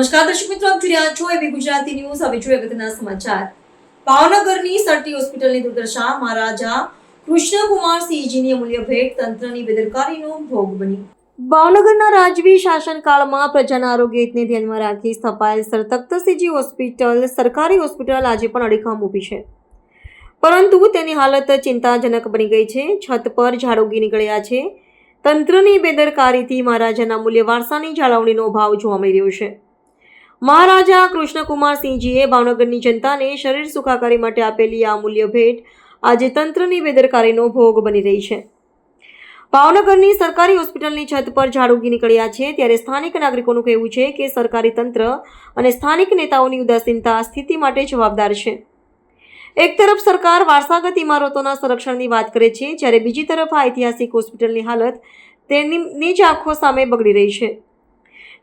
નમસ્કાર, દર્શક મિત્રો, આપ જોઈ રહ્યા છો એબી ગુજરાતી ન્યૂઝ. હવે જોઈએ અગત્યના સમાચાર. ભાવનગરની સરટી હોસ્પિટલની દુર્દશા, મહારાજા કૃષ્ણકુમાર સિંહજીની અમૂલ્ય ભેટ તંત્રની બેદરકારીનો ભોગ બની. ભાવનગરના રાજવી શાસનકાળમાં પ્રજાના આરોગ્ય હિતને ધ્યાનમાં રાખી સ્થપાયેલ સર તખ્તસિંહજી હોસ્પિટલ, સરકારી હોસ્પિટલ આજે પણ અડીખમ ઊભી છે. પરંતુ તેની હાલત ચિંતાજનક બની ગઈ છે. છત પર ઝાડોગી નીકળ્યા છે. તંત્રની બેદરકારીથી મહારાજાના મૂલ્ય વારસાની જાળવણીનો ભાવ જોવા મળી રહ્યો છે. મહારાજા કૃષ્ણકુમારસિંહજીએ ભાવનગરની જનતાને શરીર સુખાકારી માટે આપેલી આ અમૂલ્ય ભેટ આજે તંત્રની બેદરકારીનો ભોગ બની રહી છે. ભાવનગરની સરકારી હોસ્પિટલની છત પર ઝાડુગી નીકળ્યા છે ત્યારે સ્થાનિક નાગરિકોનું કહેવું છે કે સરકારી તંત્ર અને સ્થાનિક નેતાઓની ઉદાસીનતા સ્થિતિ માટે જવાબદાર છે. એક તરફ સરકાર વારસાગત ઇમારતોના સંરક્ષણની વાત કરે છે, જ્યારે બીજી તરફ આ ઐતિહાસિક હોસ્પિટલની હાલત તેની જ આંખો સામે બગડી રહી છે.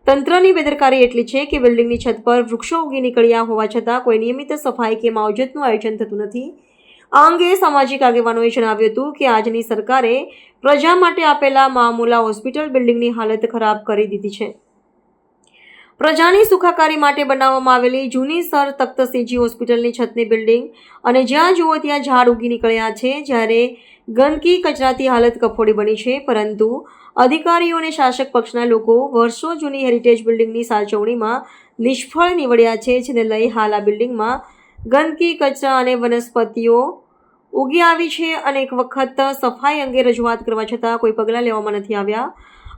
તંત્રની બેદરકારી એટલી છે કે બિલ્ડિંગની છત પર વૃક્ષો ઉગી નીકળ્યા હોવા છતાં કોઈ નિયમિત સફાઈ કે માવજતનું આયોજન થતું નથી. આ અંગે સામાજિક આગેવાનોએ જણાવ્યું હતું કે આજની સરકારે પ્રજા માટે આપેલા મામૂલા હોસ્પિટલ બિલ્ડિંગની હાલત ખરાબ કરી દીધી છે. પ્રજાની સુખાકારી માટે બનાવવામાં આવેલી જૂની સર તખ્તસિંહજી હોસ્પિટલની છતની બિલ્ડિંગ અને જ્યાં જુઓ ત્યાં ઝાડ ઉગી નીકળ્યા છે, જ્યારે ગંદકી કચરાથી હાલત કફોડી બની છે, પરંતુ અધિકારીઓ અને શાસક પક્ષના લોકો વર્ષો જૂની હેરિટેજ બિલ્ડિંગની સાચવણીમાં નિષ્ફળ નીવડ્યા છે, જેને લઈ હાલ આ બિલ્ડિંગમાં ગંદકી, કચરા અને વનસ્પતિઓ ઉગી આવી છે અને એક વખત સફાઈ અંગે રજૂઆત કરવા છતાં કોઈ પગલાં લેવામાં નથી આવ્યા.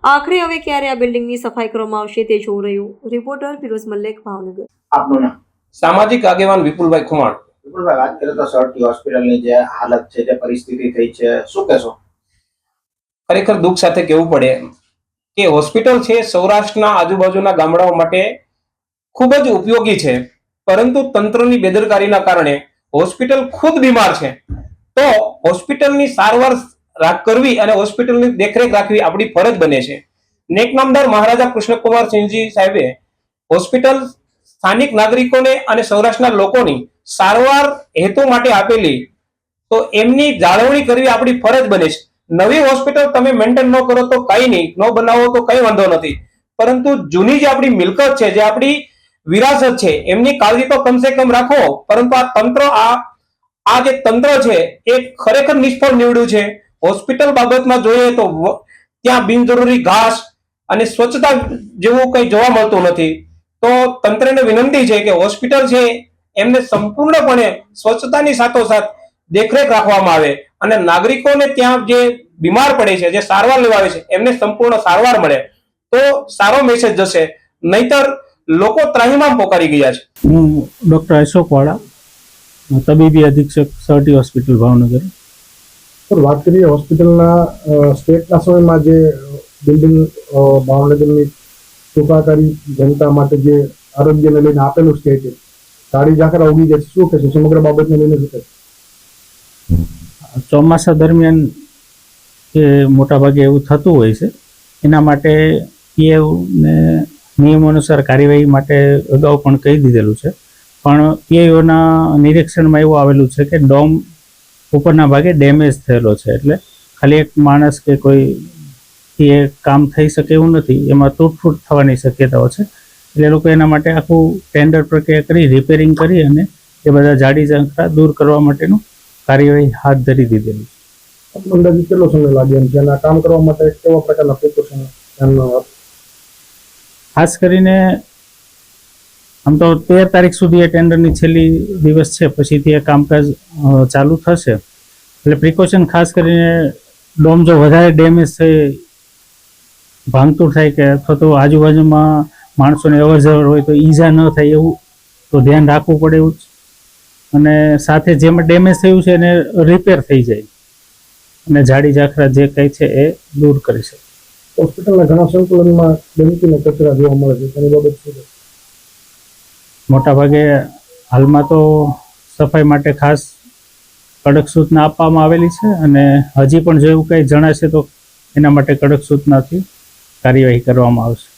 આખરે હવે ક્યારે આ બિલ્ડિંગની સફાઈ કરવામાં આવશે તે જોવું રહ્યું. રિપોર્ટર ફિરોઝ મલ્લેક ભાવનગર. આપનું નામ? સામાજિક આગેવાન વિપુલભાઈ ખુમાણ. વિપુલભાઈ વાત કરીએ તો સરટી હોસ્પિટલની જે હાલત છે જે પરિસ્થિતિ થઈ છે શું કહેશો? ખરેખર દુઃખ સાથે કહેવું પડે કે હોસ્પિટલ છે સૌરાષ્ટ્રના આજુબાજુના ગામડાઓ માટે ખૂબ જ ઉપયોગી છે પરંતુ તંત્રની બેદરકારીના કારણે હોસ્પિટલ ખુદ બીમાર છે. તો હોસ્પિટલની સારવાર કરવી અને હોસ્પિટલની દેખરેખ રાખવી આપણી ફરજ બને છે. નેક નામદાર મહારાજા કૃષ્ણકુમાર સિંહજી સાહેબે હોસ્પિટલ સ્થાનિક નાગરિકોને અને સૌરાષ્ટ્રના લોકોની સારવાર હેતુ માટે આપેલી, તો એમની જાળવણી કરવી આપણી ફરજ બને છે. નવી હોસ્પિટલ તમે મેન્ટેન ન કરો તો કઈ નહીં, ન બનાવો તો કઈ વાંધો નથી. પરંતુ જૂની જે આપણી મિલકત છે, જે આપણી વિરાસત છે, એમની કાળજી તો કમસે કમ રાખો, પરંતુ આ તંત્ર, આ આ જે તંત્ર છે, એ ખરેખર નિષ્ફળ નીવડ્યું છે. હોસ્પિટલ બાબતમાં જોઈએ તો ત્યાં બિનજરૂરી ઘાસ અને સ્વચ્છતા જેવું કંઈ જોવા મળતું નથી. તો તંત્રને વિનંતી છે કે હોસ્પિટલ છે એમને સંપૂર્ણપણે સ્વચ્છતાની સાથોસાથ દેખરેખ રાખવામાં આવે અને નાગરિકોને ત્યાં જે બીમાર પડે છે, જે સારવાર લેવા આવે છે, એમને સંપૂર્ણ સારવાર મળે. તો સારો મેસેજ જશે. નહીતર લોકો ત્રાહિમામ પોકારી ગયા છે. હું ડૉક્ટર અશોક વાળા, તબીબી અધિક્ષક સરટી હોસ્પિટલ ભાવનગર. સર, વાત કરીએ હોસ્પિટલના સ્ટેટના સમયમાં જે બિલ્ડિંગ ભાવનગરની સુખાકારી જનતા માટે જે આરોગ્યને લઈને આપેલું સ્ટેટ છે સાડી ઝાકરા ઉગી જશે શું કહેશો? સમગ્ર બાબતને લઈને શું ચોમાસા દરમિયાન એ મોટાભાગે એવું થતું હોય છે, એના માટે પીએને નિયમો અનુસાર કાર્યવાહી માટે અગાઉ પણ કહી દીધેલું છે. પણ પીએઓના નિરીક્ષણમાં એવું આવેલું છે કે ડોમ ઉપરના ભાગે ડેમેજ થયેલો છે. એટલે ખાલી એક માણસ કે કોઈ એ કામ થઈ શકે એવું નથી. એમાં તૂટફૂટ થવાની શક્યતાઓ છે. એટલે લોકો એના માટે આખું ટેન્ડર પ્રક્રિયા કરી રિપેરિંગ કરી અને એ બધા જાડી ઝંખરા દૂર કરવા માટેનું કાર્યવાહી હાથ ધરી દીધેલી છે. અંદાજે કેટલો સમય લાગે એમ? છે અને કામ કરવા માટે કેવા પ્રકારના પ્રિકોશન ખાસ કરીને આમ તો તેર તારીખ સુધી એ ટેન્ડરની છેલ્લી દિવસ છે, પછીથી એ કામકાજ ચાલુ થશે. એટલે પ્રિકોશન ખાસ કરીને ડોમ જો વધારે ડેમેજ થઈ ભાંગતૂર થાય કે અથવા તો આજુબાજુમાં માણસોને અવર જવર હોય તો ઈજા ન થાય એવું તો ધ્યાન રાખવું પડે એવું. અને સાથે જેમાં ડેમેજ થયું છે એને રિપેર થઈ જાય. અને જાડી જાખરા જે કંઈ છે એ દૂર કરી શકે. હોસ્પિટલના ઘણા સંકુલનમાં ગંદકીનો કચરા જોવા મળે છે, તેની બાબત શું મોટાભાગે હાલમાં તો સફાઈ માટે ખાસ કડક સૂચના આપવામાં આવેલી છે અને હજી પણ જો એવું કંઈ જણાશે તો એના માટે કડક સૂચનાથી કાર્યવાહી કરવામાં આવશે.